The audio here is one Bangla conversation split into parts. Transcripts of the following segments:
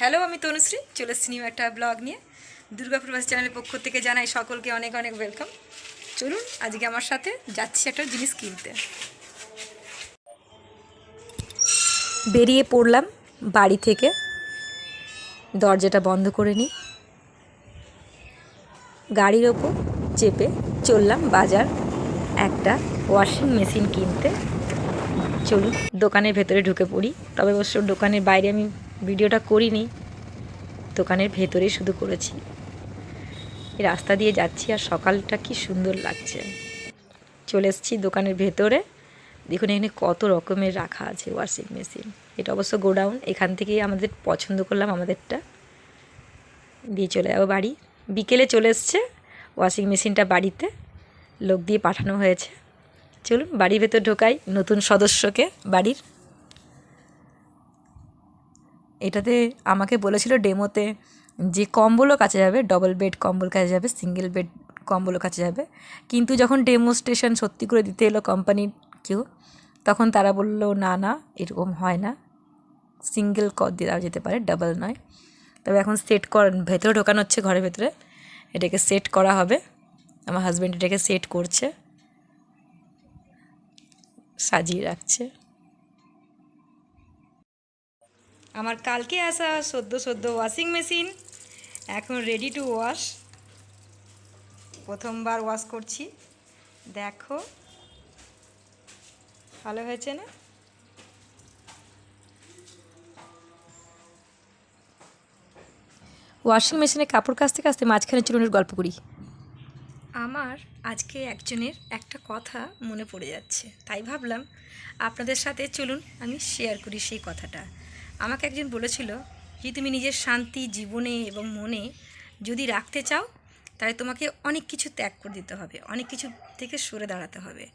হ্যালো, আমি তনুশ্রী। চলে এসেছি নিউ একটা ব্লগ নিয়ে। দুর্গাপুর বাস চ্যানেলের পক্ষ থেকে জানাই সকলকে অনেক অনেক ওয়েলকাম চলুন, আজকে আমার সাথে যাচ্ছি একটা জিনিস কিনতে। বেরিয়ে পড়লাম বাড়ি থেকে। দরজাটা বন্ধ করে নিই। গাড়ির ওপর চেপে চললাম বাজার একটা ওয়াশিং মেশিন কিনতে। চলুন, দোকানের ভেতরে ঢুকে পড়ি। তবে অবশ্য দোকানের বাইরে আমি ভিডিওটা করিনি, দোকানের ভেতরেই শুধু করেছি। রাস্তা দিয়ে যাচ্ছি আর সকালটা কি সুন্দর লাগছে। চলে এসেছি দোকানের ভেতরে। দেখুন, এখানে কত রকমের রাখা আছে ওয়াশিং মেশিন। এটা অবশ্য গোডাউন, এখান থেকেই আমাদের পছন্দ করলাম আমাদেরটা। দিয়ে চলে যাব বাড়ি। বিকেলে চলে এসছে ওয়াশিং মেশিনটা বাড়িতে, লোক দিয়ে পাঠানো হয়েছে। চলুন বাড়ির ভেতর ঢোকাই নতুন সদস্যকে, বাড়ির এটাতে আমাকে বলেছিল ডেমোতে যে কম্বলও কাছে যাবে ডবল বেড কম্বল কাছে যাবে সিঙ্গেল বেড কম্বলও কাছে যাবে। কিন্তু যখন ডেমোস্ট্রেশন সত্যি করে দিতে এলো কোম্পানির কেউ, তখন তারা বলল, না না, এরকম হয় না। সিঙ্গেল কর দেওয়া যেতে পারে ডাবল নয়। তবে এখন সেট কর, ভেতরে ঢোকানো হচ্ছে ঘরের ভেতরে। এটাকে সেট করা হবে। আমার হাজব্যান্ড এটাকে সেট করছে। সাজিয়ে রাখছে। আমার কালকে আসা সদ্য সদ্য ওয়াশিং মেশিন এখন রেডি টু ওয়াশ প্রথমবার ওয়াশ করছি। দেখো। ভালো হয়েছে না? ওয়াশিং মেশিনে কাপড় কাচতে কাচতে মাঝখানে চুরনের গল্প করি। আমার আজকে একজনের একটা কথা মনে পড়ে যাচ্ছে। তাই ভাবলাম আপনাদের সাথে চলুন আমি শেয়ার করি সেই কথাটা। আমাকে একজন বলেছিল যে তুমি নিজের শান্তি, জীবনে এবং মনে যদি রাখতে চাও, তাহলে তোমাকে অনেক কিছু ত্যাগ করে দিতে হবে, অনেক কিছু থেকে সরে দাঁড়াতে হবে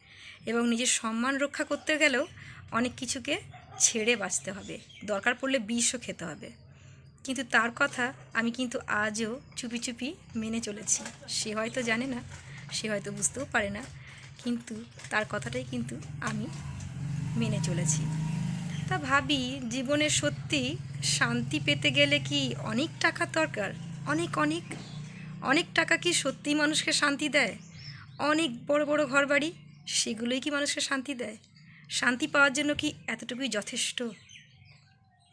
এবং নিজের সম্মান রক্ষা করতে গেলেও অনেক কিছুকে ছেড়ে বাঁচতে হবে। দরকার পড়লে বিষও খেতে হবে। কিন্তু তার কথা আমি কিন্তু আজও চুপি চুপি মেনে চলেছি। সে হয়তো জানে না, সে হয়তো বুঝতেও পারে না, কিন্তু তার কথাটাই কিন্তু আমি মেনে চলেছি। তা ভাবি জীবনে সত্যি শান্তি পেতে গেলে কি অনেক টাকা দরকার? অনেক অনেক। অনেক টাকা কি সত্যি মানুষকে শান্তি দেয়? অনেক বড় বড় ঘরবাড়ি, সেগুলোই কি মানুষকে শান্তি দেয়? শান্তি পাওয়ার জন্য কি এতটুকুই যথেষ্ট?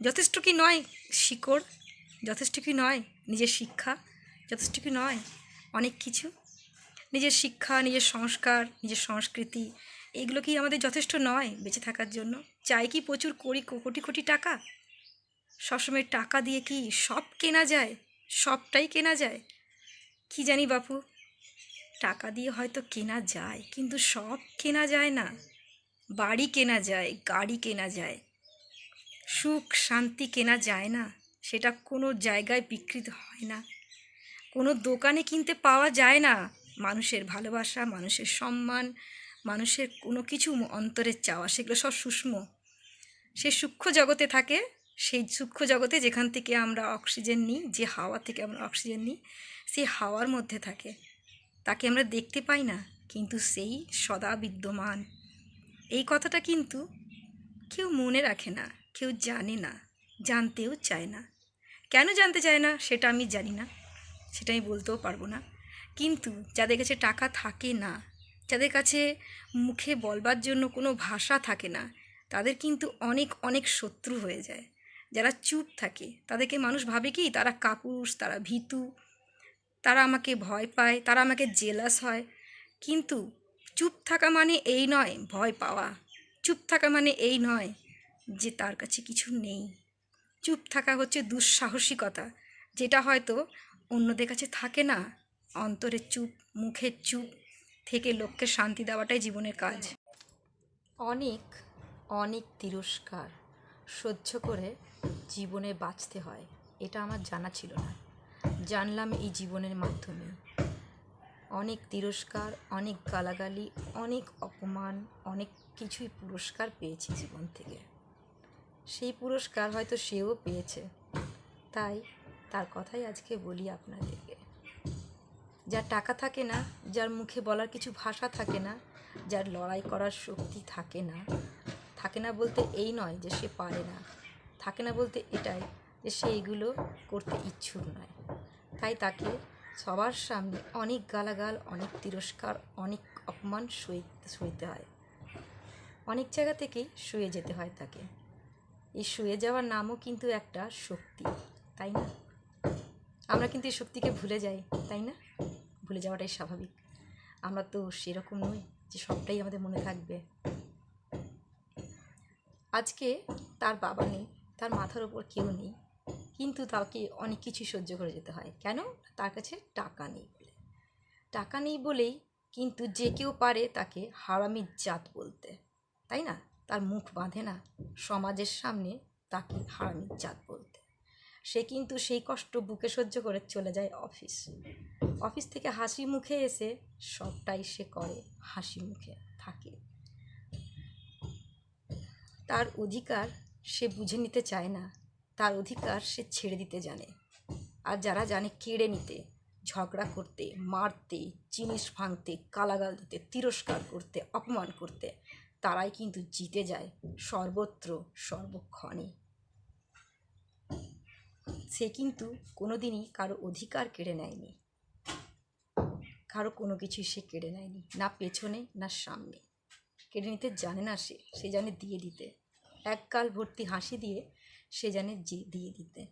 যথেষ্ট কি নয়? শিকড়। যথেষ্ট কি নয়? নিজের শিক্ষা। যথেষ্ট কি নয়? অনেক কিছু। নিজের শিক্ষা, নিজের সংস্কার, নিজের সংস্কৃতি এগুলো কি আমাদের যথেষ্ট নয় বেঁচে থাকার জন্য? চাই কি প্রচুর কোটি কোটি কোটি টাকা? সবসময় টাকা দিয়ে কি সব কেনা যায়? সবটাই কেনা যায়? কি জানি বাপু, টাকা দিয়ে হয়তো কেনা যায়, কিন্তু সব কেনা যায় না। বাড়ি কেনা যায়, গাড়ি কেনা যায়। সুখ শান্তি কেনা যায় না, সেটা কোনো জায়গায় বিকৃত হয় না। কোনো দোকানে কিনতে পাওয়া যায় না। মানুষের ভালোবাসা, মানুষের সম্মান মানুষের কোনো কিছু অন্তরের চাওয়া, সেগুলো সব সূক্ষ্ম। সে সূক্ষ্ম জগতে থাকে, সেই সূক্ষ্ম জগতে যেখান থেকে আমরা অক্সিজেন নিই, যে হাওয়া থেকে আমরা অক্সিজেন নিই, সেই হাওয়ার মধ্যে থাকে। তাকে আমরা দেখতে পাই না, কিন্তু সেই সদা বিদ্যমান। এই কথাটা কিন্তু কেউ মনে রাখে না, কেউ জানে না, জানতেও চায় না। কেন জানতে চায় না, সেটা আমি জানি না, সেটা আমি বলতেও পারব না। কিন্তু যাদের কাছে টাকা থাকে না যাদের কাছে মুখে বলবার জন্য কোনো ভাষা থাকে না, তাদের কিন্তু অনেক অনেক শত্রু হয়ে যায়। যারা চুপ থাকে, তাদেরকে মানুষ ভাবে কি, তারা কাপুরুষ, তারা ভীতু, তারা আমাকে ভয় পায়, তারা আমাকে জেলাস হয়। কিন্তু চুপ থাকা মানে এই নয়, ভয় পাওয়া। চুপ থাকা মানে এই নয় যে তার কাছে কিছু নেই। চুপ থাকা হচ্ছে দুঃসাহসিকতা, যেটা হয়তো অন্যদের কাছে থাকে না। অন্তরে চুপ মুখের চুপ থেকে লোককে শান্তি দেওয়াটাই জীবনের কাজ। অনেক অনেক তিরস্কার সহ্য করে জীবনে বাঁচতে হয়, এটা আমার জানা ছিল না। জানলাম এই জীবনের মাধ্যমে। অনেক তিরস্কার, অনেক গালাগালি, অনেক অপমান, অনেক কিছুই পুরস্কার পেয়েছি জীবন থেকে। সেই পুরস্কার হয়তো সেও পেয়েছে। তাই তার কথাই আজকে বলি আপনাদেরকে। যার টাকা থাকে না, যার মুখে বলার কিছু ভাষা থাকে না, যার লড়াই করার শক্তি থাকে না। থাকে না বলতে এই নয় যে সে পারে না। থাকে না বলতে এটাই যে সে এগুলো করতে ইচ্ছুক নয়। তাই তাকে সবার সামনে অনেক গালাগাল, অনেক তিরস্কার, অনেক অপমান সই সইতে হয়। অনেক জায়গা থেকেই শুয়ে যেতে হয় তাকে। এই শুয়ে যাওয়ার নামও কিন্তু একটা শক্তি, তাই না? আমরা কিন্তু এই শক্তিকে ভুলে যাই, তাই না? ভুলে যাওয়াটাই স্বাভাবিক। আমরা তো সেরকম নই যে সবটাই আমাদের মনে থাকবে। আজকে তার বাবা নেই, তার মাথার ওপর কেউ নেই, কিন্তু তাকে অনেক কিছু সহ্য করে যেতে হয়। কেন? তার কাছে টাকা নেই বলে। টাকা নেই বলেই কিন্তু যে কেউ পারে তাকে হারামির জাত বলতে। তাই না? তার মুখ বাঁধে না। সমাজের সামনে তাকে হারামির জাত বলতে। সে কিন্তু সেই কষ্ট বুকে সহ্য করে চলে যায় অফিস। অফিস থেকে হাসি মুখে এসে সবটাই সে করে, হাসি মুখে থাকে। তার অধিকার সে বুঝে নিতে চায় না, তার অধিকার সে ছেড়ে দিতে জানে। আর যারা জানে কেড়ে নিতে, ঝগড়া করতে, মারতে, জিনিস ভাঙতে, কালাগাল দিতে, তিরস্কার করতে, অপমান করতে, তারাই কিন্তু জিতে যায় সর্বত্র সর্বক্ষণে। সে কিন্তু কোনোদিনই কারও অধিকার কেড়ে নেয়নি। কারও কোনো কিছুই সে কেড়ে নেয়নি, না পেছনে, না সামনে। কেড়ে নিতে জানে না সে সে জানে দিয়ে দিতে। এক কাল ভর্তি হাসি দিয়ে সে জানে যে, দিয়ে দিতে।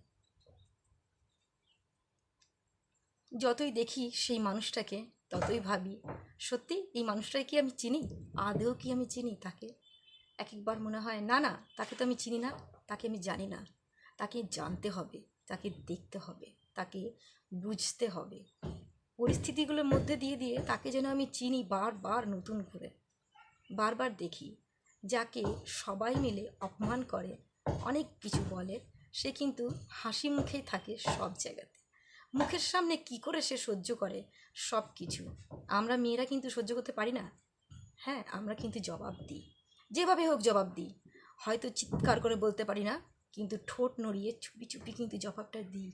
যতই দেখি সেই মানুষটাকে, ততই ভাবি, সত্যি, এই মানুষটাকে কি আমি চিনি? আদেও কি আমি চিনি তাকে? এক একবার মনে হয়, না না, তাকে তো আমি চিনি না, তাকে আমি জানি না। তাকে জানতে হবে, তাকে দেখতে হবে, তাকে বুঝতে হবে। পরিস্থিতিগুলোর মধ্যে দিয়ে দিয়ে তাকে যেন আমি চিনি বারবার নতুন করে। বারবার দেখি, যাকে সবাই মিলে অপমান করে, অনেক কিছু বলে, সে কিন্তু হাসি মুখেই থাকে সব জায়গাতে। মুখের সামনে কি করে সে সহ্য করে সব কিছু? আমরা মেয়েরা কিন্তু সহ্য করতে পারি না। হ্যাঁ আমরা কিন্তু জবাব দিই। যেভাবে হোক জবাব দিই। হয়তো চিৎকার করে বলতে পারি না কিন্তু ঠোঁট নড়িয়ে চুপি চুপি কিন্তু জবাবটা দিই।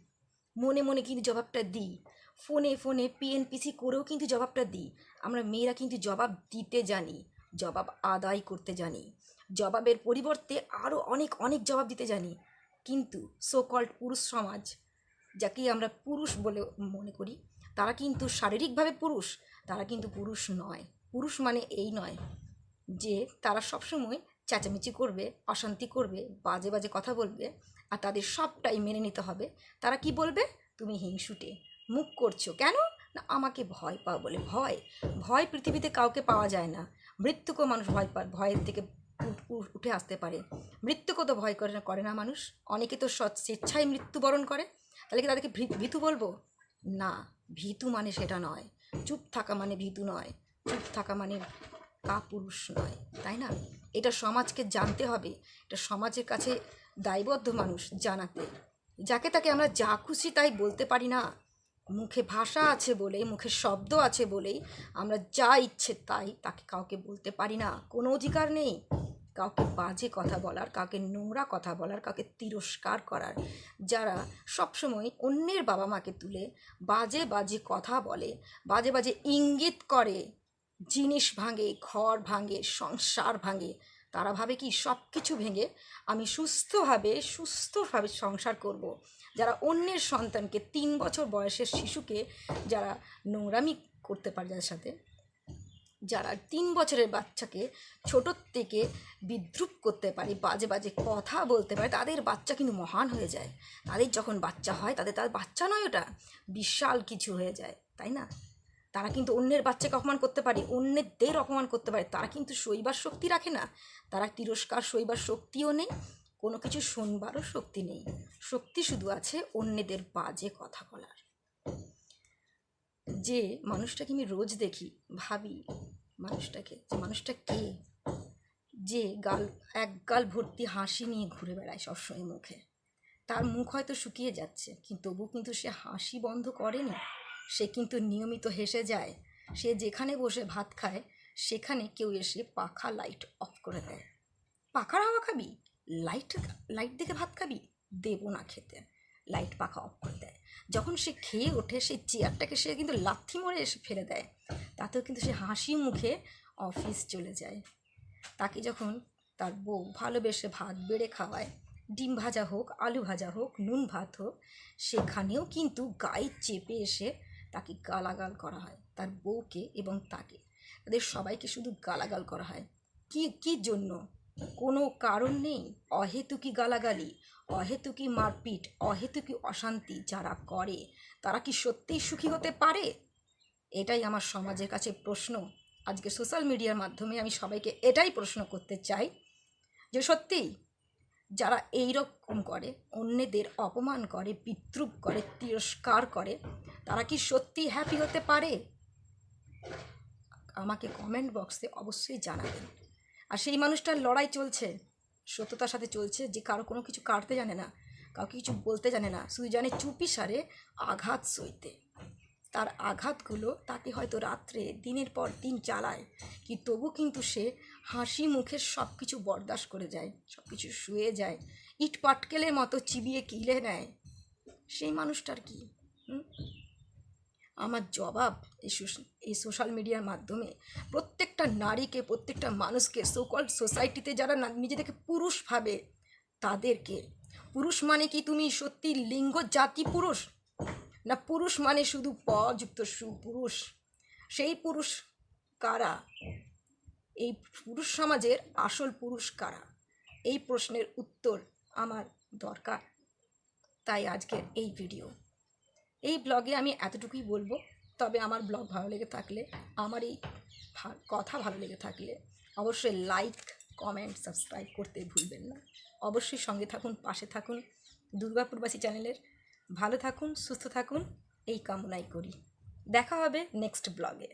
মনে মনে কিন্তু জবাবটা দিই। ফোনে ফোনে পিএনপিসি করেও কিন্তু জবাবটা দিই। আমরা মেয়েরা কিন্তু জবাব দিতে জানি, জবাব আদায় করতে জানি। জবাবের পরিবর্তে আরও অনেক অনেক জবাব দিতে জানি। কিন্তু সো কল্ড পুরুষ সমাজ, যাকে আমরা পুরুষ বলে মনে করি, তারা কিন্তু শারীরিকভাবে পুরুষ, তারা কিন্তু পুরুষ নয়। পুরুষ মানে এই নয় যে তারা সবসময় চেঁচামেচি করবে, অশান্তি করবে, বাজে বাজে কথা বলবে আর তাদের সবটাই মেনে নিতে হবে। তারা কি বলবে? তুমি হিংসুটে। মুখ করছ কেন? না, আমাকে ভয় পাও বলে। ভয়? ভয় পৃথিবীতে কাউকে পাওয়া যায় না। মৃত্যুকেও মানুষ ভয় পায় ভয়ের থেকে উঠ- আসতে পারে। মৃত্যুকে তো ভয় করে না করে না মানুষ। অনেকে তো স্বেচ্ছায় মৃত্যুবরণ করে। তাহলে কি তাদেরকে ভীতু বলব? না, ভীতু মানে সেটা নয়। চুপ থাকা মানে ভীতু নয়। চুপ থাকা মানে কাপুরুষ নয়। তাই না? এটা সমাজকে জানতে হবে। এটা সমাজের কাছে দায়বদ্ধ মানুষ জানাতে। যাকে তাকে আমরা যা খুশি তাই বলতে পারি না। মুখে ভাষা আছে বলেই, মুখে শব্দ আছে বলেই আমরা যা ইচ্ছে তাই তাকে কাউকে বলতে পারি না। কোনো অধিকার নেই। কাউকে বাজে কথা বলার, কাউকে নোংরা কথা বলার, কাউকে তিরস্কার করার। যারা সবসময় অন্যের বাবা মাকে তুলে বাজে বাজে কথা বলে, বাজে বাজে ইঙ্গিত করে, জিনিস ভাঙে, ঘর ভাঙে, সংসার ভাঙে তারা ভাবে কি সব কিছু ভেঙে আমি সুস্থভাবে সুস্থভাবে সংসার করব। যারা অন্যের সন্তানকে তিন বছর বয়সের শিশুকে যারা নোংরামি করতে পারে যাদের সাথে, যারা তিন বছরের বাচ্চাকে ছোটোর থেকে বিদ্রুপ করতে পারে, বাজে বাজে কথা বলতে পারে, তাদের বাচ্চা কিন্তু মহান হয়ে যায় তাদের যখন বাচ্চা হয়, তাদের তার বাচ্চা নয় ওটা, বিশাল কিছু হয়ে যায়, তাই না তারা কিন্তু অন্যের বাচ্চাকে অপমান করতে পারে অন্যদের অপমান করতে পারে। তারা কিন্তু সইবার শক্তি রাখে না। তারা তিরস্কার শৈবার শক্তিও নেই, কোনো কিছু শুনবারও শক্তি নেই। শক্তি শুধু আছে অন্যদের বাজে কথা বলার। যে মানুষটাকে আমি রোজ দেখি, ভাবি মানুষটাকে, যে মানুষটা কে? যে গাল, এক গাল ভর্তি হাসি নিয়ে ঘুরে বেড়ায় সবসময় মুখে। তার মুখ হয়তো শুকিয়ে যাচ্ছে, কিন্তু তবু কিন্তু সে হাসি বন্ধ করেনি। সে কিন্তু নিয়মিত হেসে যায়। সে যেখানে বসে ভাত খায়, সেখানে কেউ এসে পাখা লাইট অফ করে দেয়। পাখার হাওয়া খাবি? লাইট লাইট দেখে ভাত খাবি? দেবো না খেতে। লাইট পাখা অফ করে দেয়। যখন সে খেয়ে ওঠে, সেই চেয়ারটাকে সে কিন্তু লাথি মরে এসে ফেলে দেয়। তাতেও কিন্তু সে হাসি মুখে অফিস চলে যায়। তাকে যখন তার বউ ভালোবেসে ভাত বেড়ে খাওয়ায়, ডিম ভাজা হোক, আলু ভাজা হোক, নুন ভাত হোক, সেখানেও কিন্তু গায়ে চেপে এসে তাকে গালাগাল করা হয় তার বউকে এবং তাকে। তাদের সবাইকে শুধু গালাগাল করা হয়। কি কি জন্য? কোনো কারণ নেই? অহেতুকি গালাগালি, অহেতুকি মারপিট, অহেতুকি অশান্তি যারা করে, তারা কি সত্যিই সুখী হতে পারে? এটাই আমার সমাজের কাছে প্রশ্ন। আজকে সোশ্যাল মিডিয়ার মাধ্যমে আমি সবাইকে এটাই প্রশ্ন করতে চাই যে সত্যিই যারা এই রকম করে, অন্যদের অপমান করে, বিদ্রুপ করে, তিরস্কার করে, তারা কি সত্যি হ্যাপি হতে পারে? আমাকে কমেন্ট বক্সে অবশ্যই জানাবেন। আর সেই মানুষটার লড়াই চলছে, সত্যতার সাথে চলছে, যে কারও কোনো কিছু কাটতে জানে না, কাউকে কিছু বলতে জানে না, শুধু জানে চুপি সারে আঘাত সইতে। তার আঘাতগুলো তাকে হয়তো রাত্রে, দিনের পর দিন চালায়। কি তবু কিন্তু সে হাসি মুখে সব কিছু বরদাস্ত করে যায় সব কিছু শুয়ে যায়, ইট পাটকেলের মতো চিবিয়ে কিলে নেয়। সেই মানুষটার কি? আমার জবাব এই এই সোশ্যাল মিডিয়ার মাধ্যমে প্রত্যেকটা নারীকে, প্রত্যেকটা মানুষকে সোকল সোসাইটিতে যারা নিজেদেরকে পুরুষ ভাবে তাদেরকে, পুরুষ মানে কি তুমি সত্যি লিঙ্গ জাতি পুরুষ? না পুরুষ মানে শুধু পযুক্ত সুপুরুষ সেই পুরুষ কারা? এই পুরুষ সমাজের আসল পুরুষ কারা? এই প্রশ্নের উত্তর আমার দরকার। তাই আজকের এই ভিডিও এই ব্লগে আমি এতটুকুই বলব। তবে আমার ব্লগ ভালো লেগে থাকলে, আমার এই কথা ভালো লেগে থাকলে অবশ্যই লাইক কমেন্ট সাবস্ক্রাইব করতে ভুলবেন না। অবশ্যই সঙ্গে থাকুন, পাশে থাকুন। দুর্গাপুরবাসী চ্যানেলের ভালো থাকুন সুস্থ থাকুন এই কামনাই করি। দেখা হবে নেক্সট ব্লগে